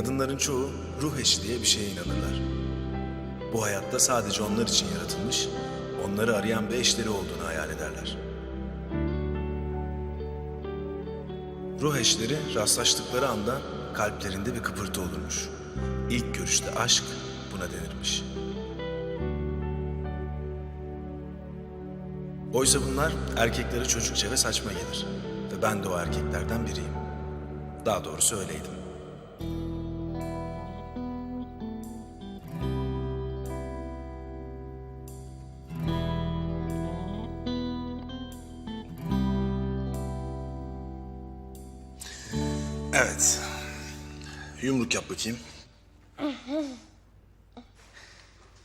Kadınların çoğu ruh eşi diye bir şeye inanırlar. Bu hayatta sadece onlar için yaratılmış, onları arayan bir eşleri olduğunu hayal ederler. Ruh eşleri rastlaştıkları anda kalplerinde bir kıpırtı olurmuş. İlk görüşte aşk buna denirmiş. Oysa bunlar erkeklere çocukça ve saçma gelir. Ve ben de o erkeklerden biriyim. Daha doğrusu öyleydim. Evet. Yumruk yap bakayım.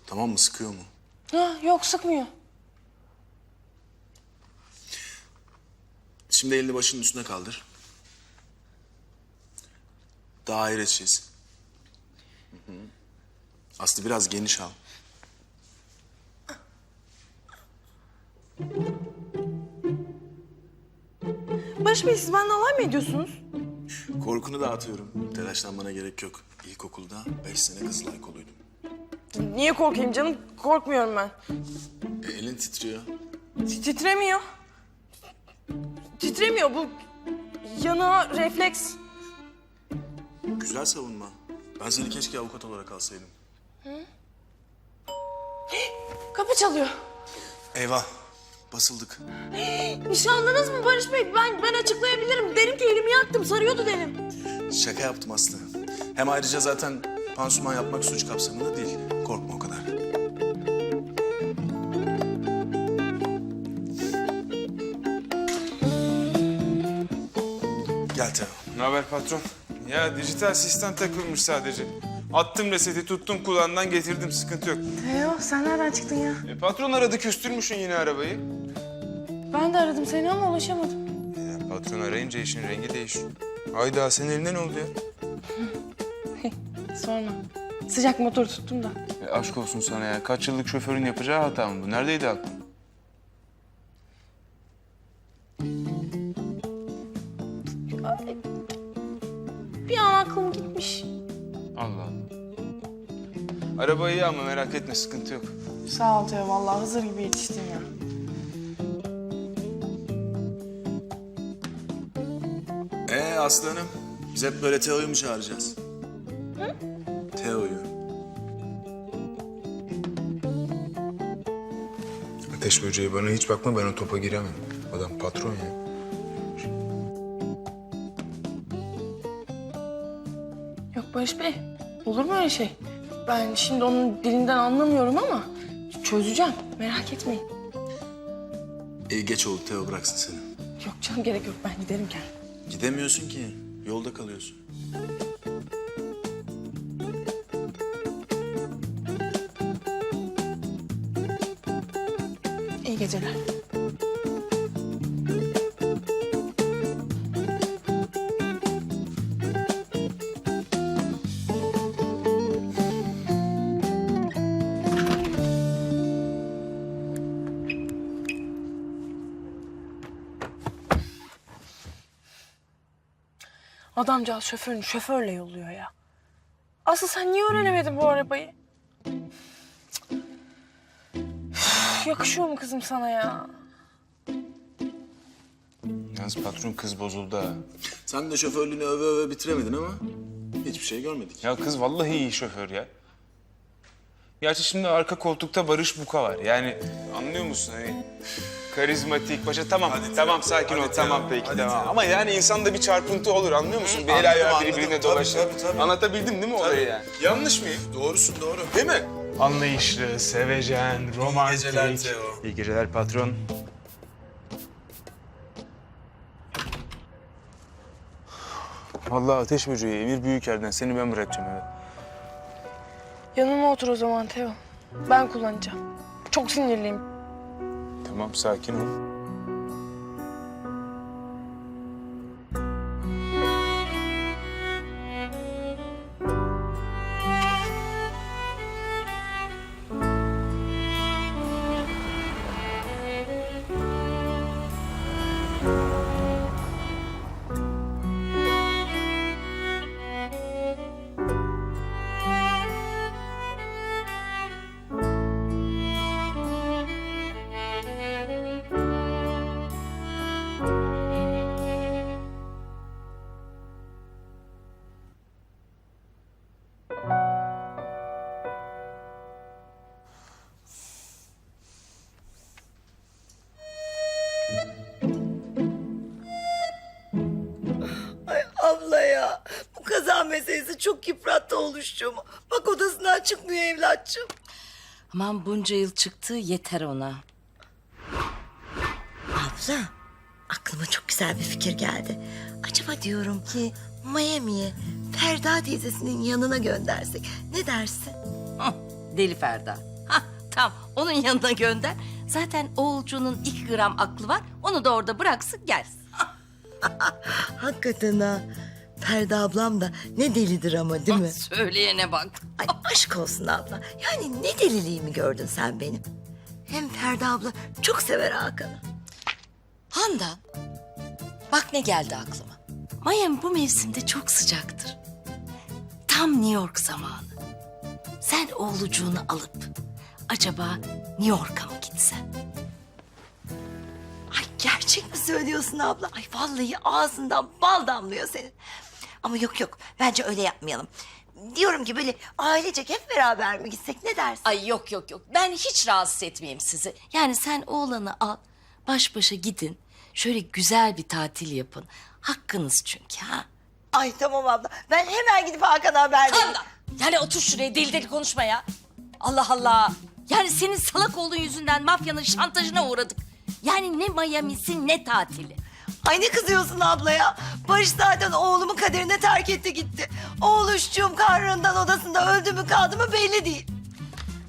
Tamam mı? Sıkıyor mu? Ha, yok sıkmıyor. Şimdi elini başının üstüne kaldır. Daire çiz. Hı hı. Aslı biraz geniş al. Barış Bey siz benimle alay mı ediyorsunuz? Korkunu dağıtıyorum. Telaşlanmana gerek yok. İlkokulda beş sene Kızılay koluydum. Niye korkayım canım? Korkmuyorum ben. E, elin titriyor. Ti- Titremiyor. Titremiyor bu yana refleks. Güzel savunma. Ben seni keşke avukat olarak alsaydım. Kapı çalıyor. Eyvah. Basıldık. Nişanlınız mı Barış Bey? Ben ben açıklayabilirim. Derim ki elimi yaktım, sarıyordu derim. Şaka yaptım Aslı. Hem ayrıca zaten pansuman yapmak suç kapsamında değil. Korkma o kadar. Gel Teo. Ne haber patron? Ya dijital sistem takılmış sadece. Attım reseti tuttum kulağından getirdim sıkıntı yok. Teo sen nereden çıktın ya? E, patron aradı küstürmüşsün yine arabayı. Ben de aradım seni ama ulaşamadım. Ya, patron arayınca işin rengi değişiyor. Hayda senin eline ne oldu ya? Sorma. Sıcak motor tuttum da. E, aşk olsun sana ya. Kaç yıllık şoförün yapacağı hata mı bu? Neredeydi aklın? Bir an aklım gitmiş. Allah Allah. Araba iyi ama merak etme sıkıntı yok. Sağ ol Teo vallahi Hızır gibi yetiştin ya. Aslı Hanım, biz hep böyle Teo'yu mu çağıracağız? Teo'yu. Ateş böceği bana hiç bakma ben o topa giremem. Adam patron ya. Yok Barış Bey, olur mu öyle şey? Ben şimdi onun dilinden anlamıyorum ama çözeceğim. Merak etmeyin. İyi geç oldu Teo bıraksın seni. Yok canım gerek yok ben giderim kendim. Gidemiyorsun ki. Yolda kalıyorsun. İyi geceler. Adamcağız şoförünü şoförle yolluyor ya. Asıl sen niye öğrenemedin bu arabayı? Üf, Yakışıyor mu kızım sana ya? Yalnız patron kız bozuldu ha. Sen de şoförlüğünü öve öve bitiremedin ama hiçbir şey görmedik. Ya kız vallahi iyi şoför ya. Gerçi şimdi arka koltukta Barış Buka var. Yani anlıyor musun hani? Karizmatik, başa tamam Hadi tamam sakin ol tamam peki hadi tamam. Ama yani insanda bir çarpıntı olur anlıyor musun? Bir el ayağı birbirine dolaşır. tabii, tabii. Anlatabildim değil mi olayı yani? Yanlış mıyım? Doğrusun doğru. Değil mi? Anlayışlı, sevecen, romantik. geceler Teo. İyi geceler patron. Vallahi ateş böceği Emir Büyüker'den seni ben bırakacağım eve. Yanıma otur o zaman Teo. Ben kullanacağım. Çok sinirliyim. Tamam sakin ol. Aman bunca yıl çıktı yeter ona. Abla aklıma çok güzel bir fikir geldi. Acaba diyorum ki Miami'ye Ferda teyzesinin yanına göndersek. Ne dersin? Hah, Deli Ferda. Hah, tam onun yanına gönder. Zaten oğulcunun iki gram aklı var. Onu da orada bıraksın gelsin. Hakikaten ha. Ferda ablam da ne delidir ama değil mi? Söyleyene bak. Ay aşk olsun abla. Yani ne deliliğimi gördün sen benim. Hem Ferda abla çok sever Hakan'ı. Handan, bak ne geldi aklıma. Miami bu mevsimde çok sıcaktır. Tam New York zamanı. Sen oğlucuğunu alıp acaba New York'a mı gitsen? Gerçek mi söylüyorsun abla? Ay vallahi ağzından bal damlıyor senin. Ama yok yok bence öyle yapmayalım. Diyorum ki böyle ailecek hep beraber mi gitsek ne dersin? Ay yok yok yok. Ben hiç rahatsız etmeyeyim sizi. Yani sen oğlanı al, baş başa gidin. Şöyle güzel bir tatil yapın. Hakkınız çünkü ha. Ay tamam abla ben hemen gidip Hakan'a haber vereyim. Yani otur şuraya deli deli konuşma ya. Allah Allah. Yani senin salak oğlun yüzünden mafyanın şantajına uğradık. Yani ne Miami'si ne tatili. Ay ne kızıyorsun abla ya? Barış zaten oğlumu kaderine terk etti gitti. Oğluşçuğum kahrından odasında öldü mü kaldı mı belli değil.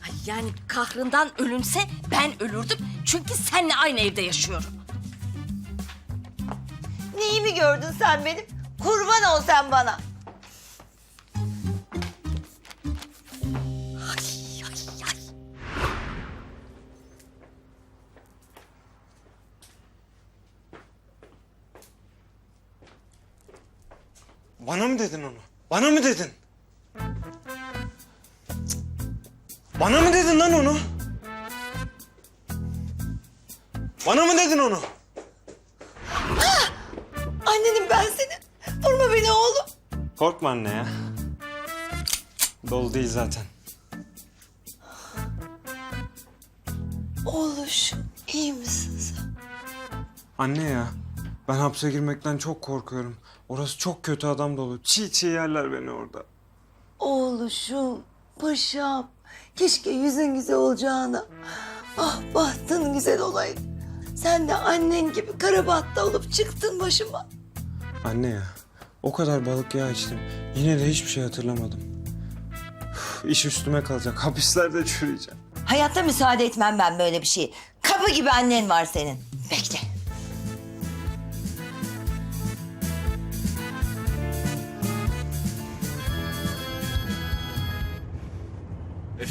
Ay yani kahrından ölünse ben ölürdüm. Çünkü seninle aynı evde yaşıyorum. Neyimi gördün sen benim? Kurban ol sen bana. Bana mı dedin onu? Bana mı dedin? Bana mı dedin lan onu? Bana mı dedin onu? Annenim ben senin. Vurma beni oğlum. Korkma anne ya. Dolu değil zaten. Oğluş iyi misin sen? Anne ya. Ben hapse girmekten çok korkuyorum. Orası çok kötü adam dolu. Çiğ çiğ yerler beni orada. Oğluşum, paşam. Keşke yüzün güzel olacağına. Ah bahtın güzel olaydı. Sen de annen gibi karabatta olup çıktın başıma. Anne ya. O kadar balık yağı içtim. Yine de hiçbir şey hatırlamadım. Üf, İş üstüme kalacak. Hapislerde çürüyeceğim. Hayatta müsaade etmem ben böyle bir şey. Kapı gibi annen var senin. Bekle.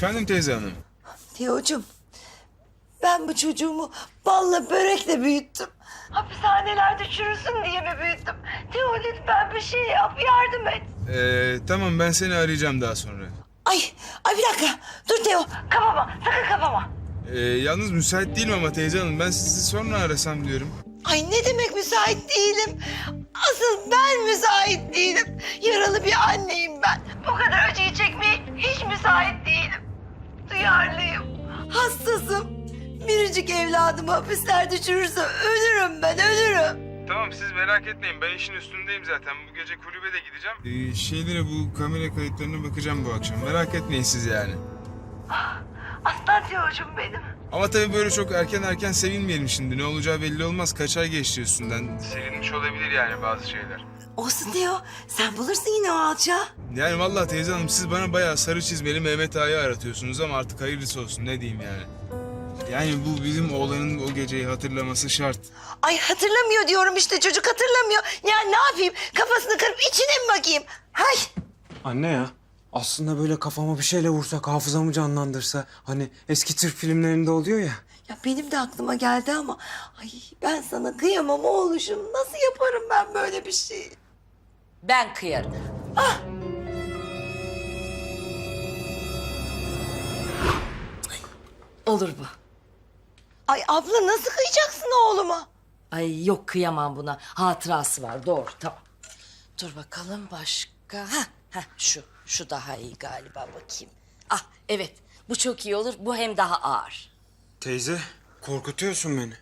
Efendim teyze hanım. Teocuğum, ben bu çocuğumu balla börekle büyüttüm. Hapishanelerde çürüsün diye mi büyüttüm? Teo lütfen bir şey yap, yardım et. Ee, tamam ben seni arayacağım daha sonra. Ay, ay bir dakika. Dur Teo, kapama, sakın kapama. Ee, yalnız müsait değilim ama teyze hanım ben sizi sonra arasam diyorum. Ay ne demek müsait değilim. Asıl ben müsait değilim. Yaralı bir anneyim ben. Bu kadar acıyı çekmeye hiç müsait değilim. Duyarlıyım. Hassasım. Biricik evladım hapislerde çürürse ölürüm ben, ölürüm. Tamam siz merak etmeyin ben işin üstündeyim zaten. Bu gece kulübe de gideceğim. Ee, şeylere bu kamera kayıtlarına bakacağım bu akşam. Merak etmeyin siz yani. Aslan Teocuğum benim. Ama tabii böyle çok erken erken sevinmeyelim şimdi. Ne olacağı belli olmaz. Kaç ay geçti üstünden. Sevinmiş olabilir yani bazı şeyler. Olsun Teo. Sen bulursun yine o alçağı. Yani vallahi teyze hanım siz bana bayağı sarı çizmeli Mehmet Ağa'yı aratıyorsunuz ama artık hayırlısı olsun ne diyeyim yani. Yani bu bizim oğlanın o geceyi hatırlaması şart. Ay hatırlamıyor diyorum işte çocuk hatırlamıyor. Ya ne yapayım? Kafasını kırıp içine mi bakayım? Hay! Anne ya. Aslında böyle kafama bir şeyle vursak, hafızamı canlandırsa. Hani eski Türk filmlerinde oluyor ya. Ya benim de aklıma geldi ama ay ben sana kıyamam oğluşum. Nasıl yaparım ben böyle bir şey? Ben kıyarım. Olur bu. Ay abla nasıl kıyacaksın oğluma? Ay yok kıyamam buna. Hatırası var doğru tamam. Dur bakalım başka. Ha, ha şu. Şu daha iyi galiba bakayım. Ah evet bu çok iyi olur. Bu hem daha ağır. Teyze, korkutuyorsun beni.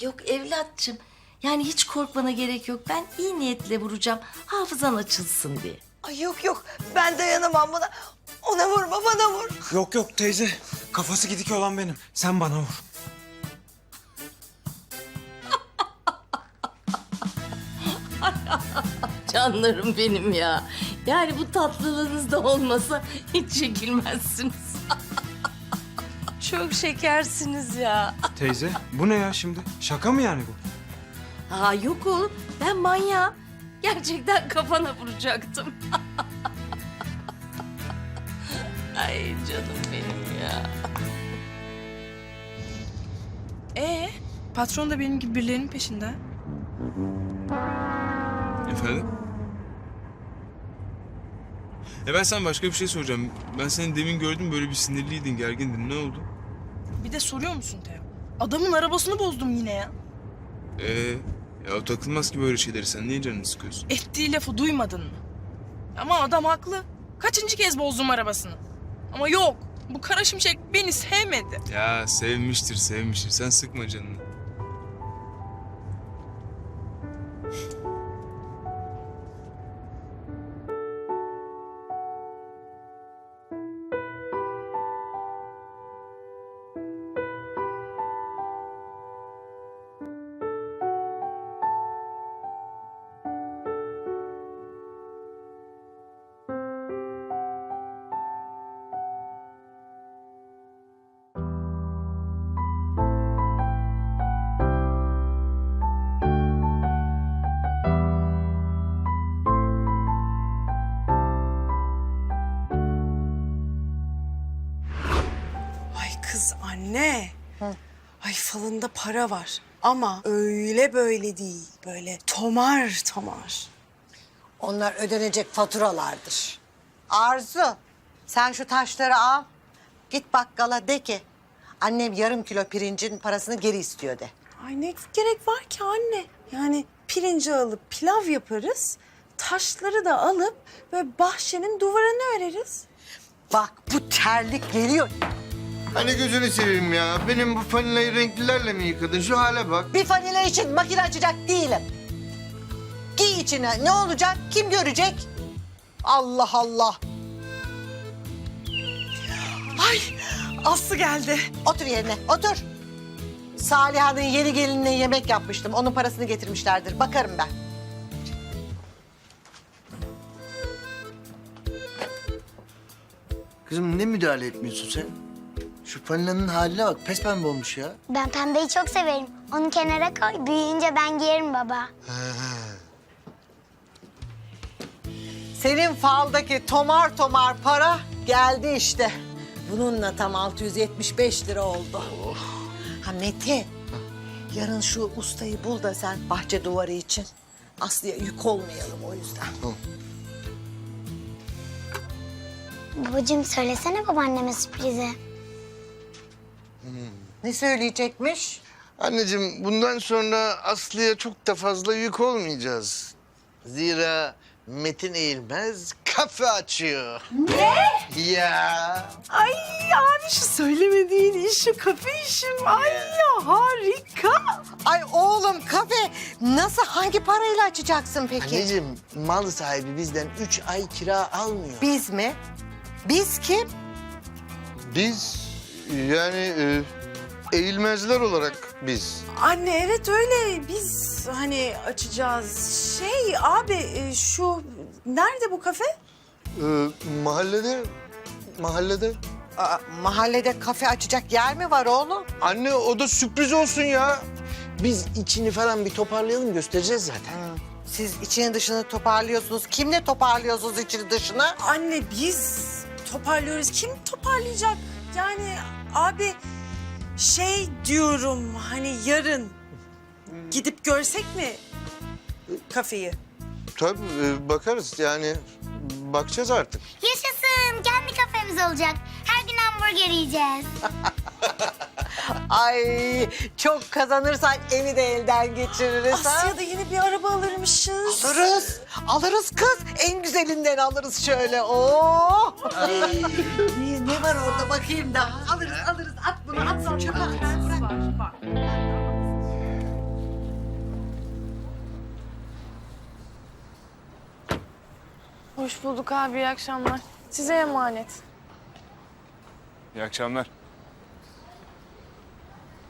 Yok evlatçım. Yani hiç korkmana gerek yok. Ben iyi niyetle vuracağım. Hafızan açılsın diye. Ay yok yok ben dayanamam buna. Ona vurma bana vur. Yok yok teyze. Kafası gidik olan benim. Sen bana vur. Canlarım benim ya. Yani bu tatlılığınız da olmasa hiç çekilmezsiniz. Çok şekersiniz ya. Teyze bu ne ya şimdi? Şaka mı yani bu? Aa yok oğlum. Ben manyağım. Gerçekten kafana vuracaktım. Ay canım benim ya. Ee, patron da benim gibi birilerinin peşinde. Efendim? E ben sana başka bir şey soracağım. Ben seni demin gördüm böyle bir sinirliydin, gergindin. Ne oldu? Bir de soruyor musun Teo? Adamın arabasını bozdum yine ya. Ee, ya o takılmaz ki böyle şeyleri. Sen niye canını sıkıyorsun? Ettiği lafı duymadın mı? Ama adam haklı. Kaçıncı kez bozdum arabasını? Ama yok. Bu kara şimşek beni sevmedi. Ya sevmiştir, sevmiştir. Sen sıkma canını. Anne. Ay falında para var. Ama öyle böyle değil. Böyle tomar tomar. Onlar ödenecek faturalardır. Arzu sen şu taşları al. Git bakkala de ki annem yarım kilo pirincin parasını geri istiyor de. Ay ne gerek var ki anne? Yani pirinci alıp pilav yaparız. Taşları da alıp böyle bahçenin duvarını öreriz. Bak bu terlik geliyor. Hani gözünü seveyim ya. Benim bu fanilayı renklilerle mi yıkadın? Şu hale bak. Bir fanila için makine açacak değilim. Giy içine ne olacak kim görecek? Allah Allah. Ay Aslı geldi. Otur yerine otur. Saliha'nın yeni gelinine yemek yapmıştım. Onun parasını getirmişlerdir. Bakarım ben. Kızım ne müdahale etmiyorsun sen? Şu fanilanın haline bak. Pes pembe olmuş ya. Ben pembeyi çok severim. Onu kenara koy. Büyüyünce ben giyerim baba. Senin faldaki tomar tomar para geldi işte. Bununla tam 675 lira oldu. Ha Mete, yarın şu ustayı bul da sen bahçe duvarı için. Aslı'ya yük olmayalım o yüzden. Babacığım söylesene babaanneme sürprizi. Ne söyleyecekmiş? Anneciğim bundan sonra Aslı'ya çok da fazla yük olmayacağız. Zira Metin Eğilmez kafe açıyor. Ne? Ya. Ay abi şu söylemediğin iş, şu kafe işim. Ay ya harika. Ay oğlum kafe nasıl hangi parayla açacaksın peki? Anneciğim mal sahibi bizden üç ay kira almıyor. Biz mi? Biz kim? Biz yani e, eğilmezler olarak biz. Anne evet öyle. Biz hani açacağız. Şey abi e, şu nerede bu kafe? E, mahallede, mahallede. Aa, mahallede kafe açacak yer mi var oğlum? Anne o da sürpriz olsun ya. Biz içini falan bir toparlayalım göstereceğiz zaten. Siz içini dışını toparlıyorsunuz. Kimle toparlıyorsunuz içini dışını? Anne biz toparlıyoruz. Kim toparlayacak? Yani abi şey diyorum hani yarın gidip görsek mi kafeyi? Tabii e, bakarız yani bakacağız artık. Yaşasın. Kendi kafemiz olacak. Her gün hamburger yiyeceğiz. Ay çok kazanırsak evi de elden geçiririz ha. Asya'da yeni bir araba alırmışız. Alırız. Alırız kız. En güzelinden alırız şöyle. Oo. ne, ne var orada bakayım da. Alırız alırız. At bunu at sonra çöpe at. Hoş bulduk abi, iyi akşamlar. Size emanet. İyi akşamlar.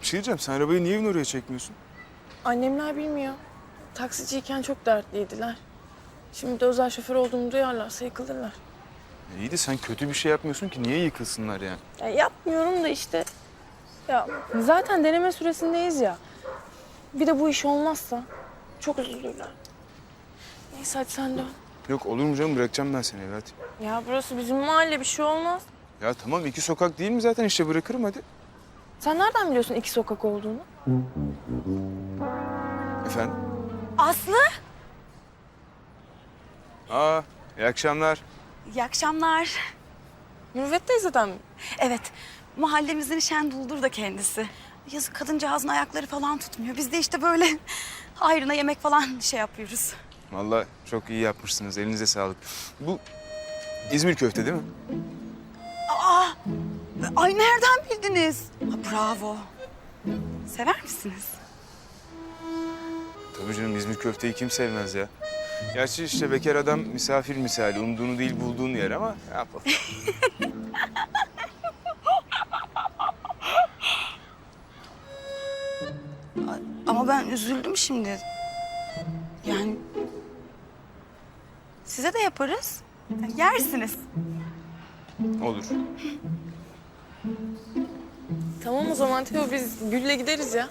Bir şey diyeceğim, sen arabayı niye evin oraya çekmiyorsun? Annemler bilmiyor. Taksiciyken çok dertliydiler. Şimdi de özel şoför olduğumu duyarlarsa yıkılırlar. İyi de sen kötü bir şey yapmıyorsun ki, niye yıkılsınlar yani? Ya yapmıyorum da işte. Ya zaten deneme süresindeyiz ya. Bir de bu iş olmazsa çok üzülürler. Neyse hadi sen dön. Yok olur mu canım, bırakacağım ben seni evlat. Ya burası bizim mahalle bir şey olmaz. Ya tamam iki sokak değil mi zaten işte bırakırım hadi. Sen nereden biliyorsun iki sokak olduğunu? Efendim? Aslı, Aa, iyi akşamlar. iyi akşamlar. Mürvet teyzeden mi? Evet, mahallemizin Şendul'dur da kendisi. Yazık kadıncağızın ayakları falan tutmuyor. Biz de işte böyle ayrına yemek falan şey yapıyoruz. Vallahi çok iyi yapmışsınız, elinize sağlık. Bu İzmir köfte değil mi? Aa, ay nereden bildiniz? Ha, bravo. Sever misiniz? Tabii canım İzmir köfteyi kim sevmez ya. Gerçi işte bekar adam misafir misali, umduğunu değil bulduğunu yer ama ne yapalım. Ama ben üzüldüm şimdi. Yani size de yaparız. Yersiniz. Olur. Tamam o zaman Teo biz Gül'le gideriz ya.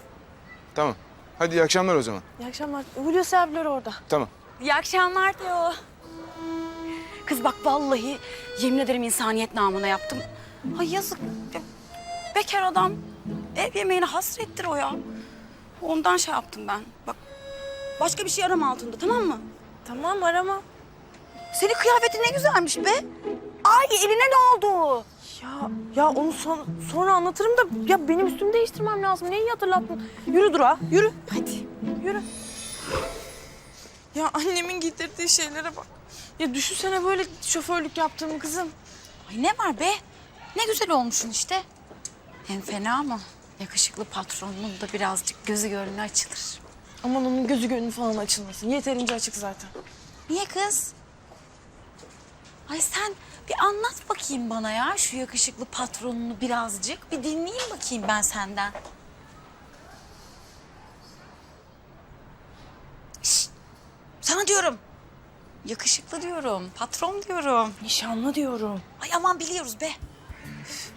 Tamam. Hadi iyi akşamlar o zaman. İyi akşamlar. Hulusi abiler orada. Tamam. İyi akşamlar Teo. Kız bak vallahi yemin ederim insaniyet namına yaptım. Ay yazık. Ya, Bekar adam ev yemeğine hasrettir o ya. Ondan şey yaptım ben. Bak başka bir şey arama altında tamam mı? Tamam arama. Senin kıyafetin ne güzelmiş be. Ay eline ne oldu? Ya ya onu son- sonra anlatırım da ya benim üstümü değiştirmem lazım. Neyi hatırlattın? Yürü Dura, yürü. Hadi. Yürü. Ya annemin getirdiği şeylere bak. Ya düşünsene böyle şoförlük yaptığım kızım. Ay ne var be? Ne güzel olmuşsun işte. Hem fena mı? Yakışıklı patronunun da birazcık gözü gönlü açılır. Aman onun gözü gönlü falan açılmasın. Yeterince açık zaten. Niye kız? Ay sen bir anlat bakayım bana ya şu yakışıklı patronunu birazcık. Bir dinleyeyim bakayım ben senden. Şşt, sana diyorum. Yakışıklı diyorum, patron diyorum. Nişanlı diyorum. Ay aman biliyoruz be. Üf,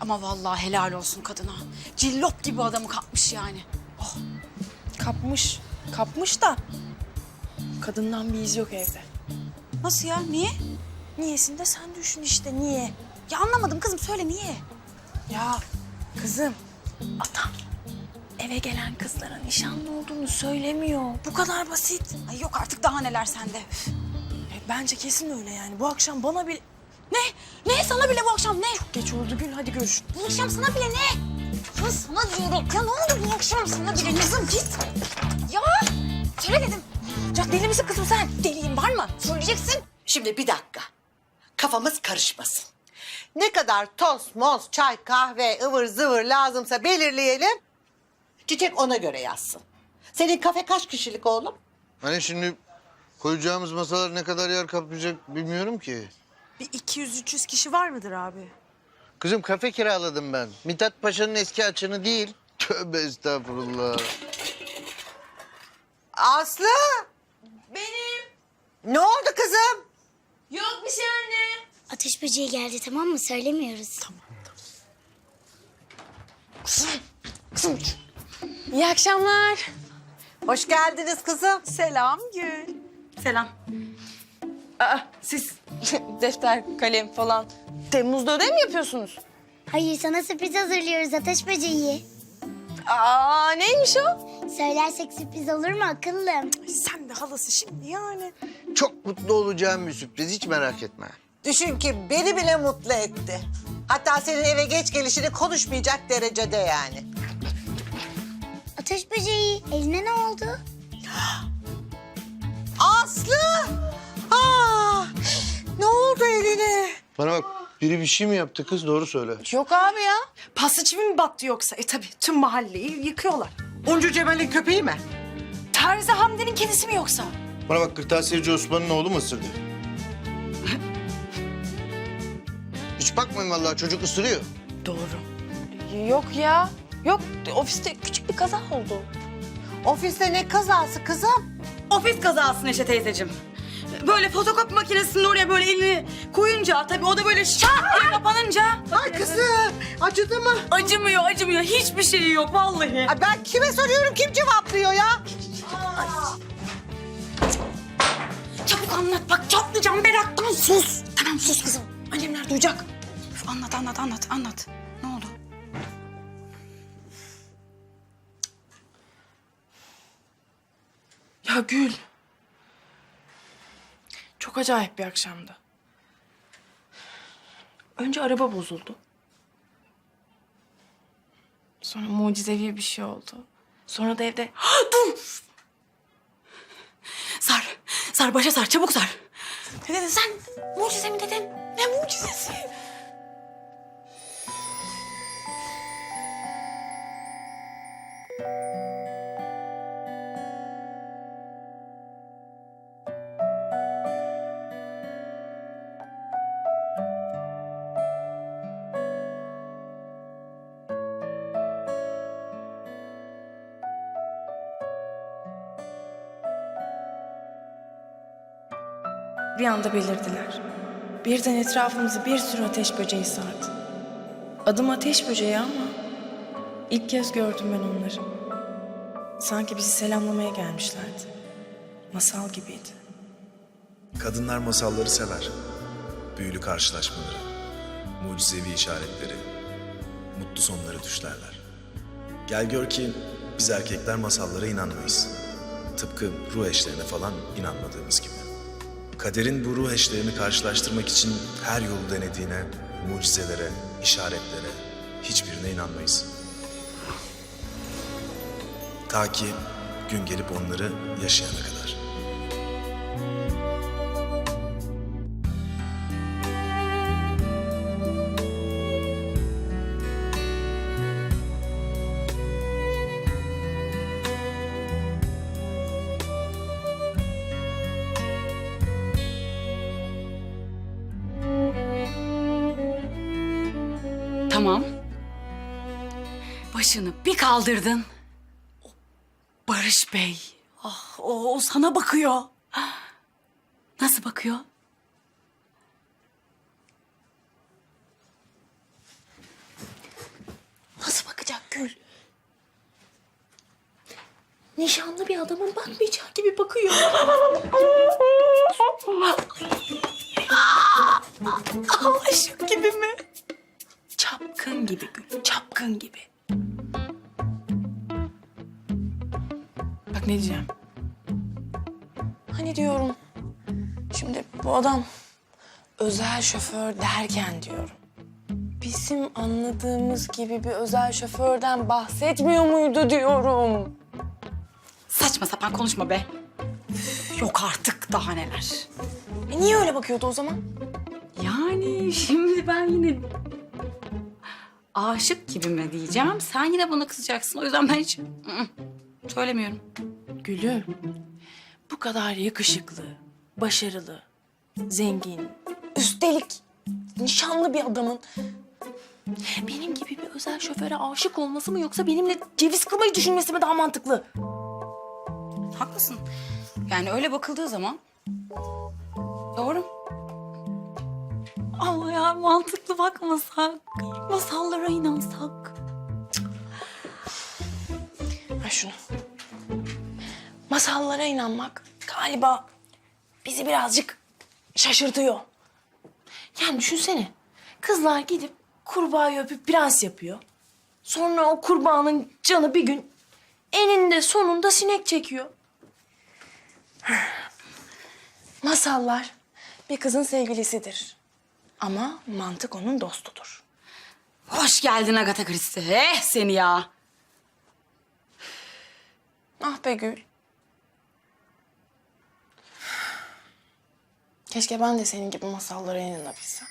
Ama vallahi helal olsun kadına. Cillop gibi adamı kapmış yani. Kapmış. Kapmış da. Kadından bir iz yok evde. Nasıl ya? Niye? Niyesini de sen düşün işte niye? Ya anlamadım kızım söyle niye? Ya kızım adam eve gelen kızlara nişanlı olduğunu söylemiyor. Bu kadar basit. Ay yok artık daha neler sende. Üf. E, bence kesin öyle yani. Bu akşam bana bir Ne? Ne sana bile bu akşam ne? geç oldu Gül hadi görüşürüz. Bu akşam sana bile ne? Ya sana diyorum. Ya ne oldu bu akşam sana bile? Kızım git. Ya söyle dedim. Ya deli misin kızım sen? Deliyim var mı? Söyleyeceksin. Şimdi bir dakika. Kafamız karışmasın. Ne kadar toz, moz, çay, kahve, ıvır zıvır lazımsa belirleyelim. Çiçek ona göre yazsın. Senin kafe kaç kişilik oğlum? Hani şimdi koyacağımız masalar ne kadar yer kaplayacak bilmiyorum ki. Bir 200-300 kişi var mıdır abi? Kızım kafe kiraladım ben. Mithat Paşa'nın eski açını değil. Tövbe estağfurullah. Aslı! Benim. Ne oldu kızım? Ateş böceği geldi tamam mı? Söylemiyoruz. İyi akşamlar. Hoş geldiniz kızım. Selam Gül. Selam. Aa, siz defter, kalem falan Temmuz'da ödev mi yapıyorsunuz? Hayır sana sürpriz hazırlıyoruz Ateş böceği. Aa neymiş o? Söylersek sürpriz olur mu akıllım? Sen de halası şimdi yani. Çok mutlu olacağım bir sürpriz hiç merak etme. Düşün ki beni bile mutlu etti. Hatta senin eve geç gelişini konuşmayacak derecede yani. Ateş böceği eline ne oldu? Aslı! Aa! Ne oldu eline? Bana bak biri bir şey mi yaptı kız doğru söyle. Yok abi ya. Pasta çivi mi battı yoksa? E tabii tüm mahalleyi yıkıyorlar. Uncu Cemal'in köpeği mi? Terzi Hamdi'nin kedisi mi yoksa? Bana bak kırtasiyeci Osman'ın oğlu mu ısırdı? Hiç bakmayın vallahi çocuk ısırıyor. Doğru. Yok ya. Yok ofiste küçük bir kaza oldu. Ofiste ne kazası kızım? Ofis kazası Neşe teyzeciğim. Böyle fotokopi makinesinin oraya böyle elini koyunca tabii o da böyle şak diye kapanınca Ay kızım acıdı mı? acımıyor acımıyor hiçbir şeyi yok vallahi. Ay ben kime soruyorum kim cevaplıyor ya? Çabuk anlat bak çatlayacağım meraktan sus. Tamam sus kızım annemler duyacak. Üf, anlat anlat anlat anlat. Ne oldu? Ya Gül. Çok acayip bir akşamdı. Önce araba bozuldu. Sonra mucizevi bir şey oldu. Sonra da evde Dur! Sar, sar başa sar çabuk sar. Ne dedin sen? Mucize mi dedin? Ne mucizesi? Anda belirdiler. Birden etrafımızı bir sürü ateş böceği sardı. Adım ateş böceği ama ilk kez gördüm ben onları. Sanki bizi selamlamaya gelmişlerdi. Masal gibiydi. Kadınlar masalları sever. Büyülü karşılaşmaları, mucizevi işaretleri, mutlu sonları düşlerler. Gel gör ki biz erkekler masallara inanmayız. Tıpkı ruh eşlerine falan inanmadığımız gibi. Kaderin bu ruh eşlerini karşılaştırmak için her yolu denediğine, mucizelere, işaretlere, hiçbirine inanmayız. Ta ki gün gelip onları yaşayana kadar. Tamam. Başını bir kaldırdın. Barış Bey. Ah, o, o sana bakıyor. Nasıl bakıyor? Nasıl bakacak Gül? Nişanlı bir adamın bakmayacağı gibi bakıyor. Aşık gibi mi? Çapkın gibi Gül, çapkın gibi. Bak ne diyeceğim. Hani diyorum, şimdi bu adam özel şoför derken diyorum. Bizim anladığımız gibi bir özel şoförden bahsetmiyor muydu diyorum. Saçma sapan konuşma be. Üf, Yok artık daha neler. E niye öyle bakıyordu o zaman? Yani şimdi ben yine aşık gibi mi diyeceğim? Sen yine bana kızacaksın. O yüzden ben hiç ı-ı, söylemiyorum. Gülüm, bu kadar yakışıklı, başarılı, zengin, üstelik nişanlı bir adamın benim gibi bir özel şoföre aşık olması mı yoksa benimle ceviz kırmayı düşünmesi mi daha mantıklı? Haklısın. Yani öyle bakıldığı zaman doğru. Ama ya mantıklı bakmasak, masallara inansak. Ver şunu. Masallara inanmak galiba bizi birazcık şaşırtıyor. Yani düşünsene. Kızlar gidip kurbağayı öpüp prens yapıyor. Sonra o kurbağanın canı bir gün eninde sonunda sinek çekiyor. Masallar bir kızın sevgilisidir. Ama mantık onun dostudur. Hoş geldin Agatha Christie. Eh seni ya. Ah be Gül. Keşke ben de senin gibi masallara inanabilsem.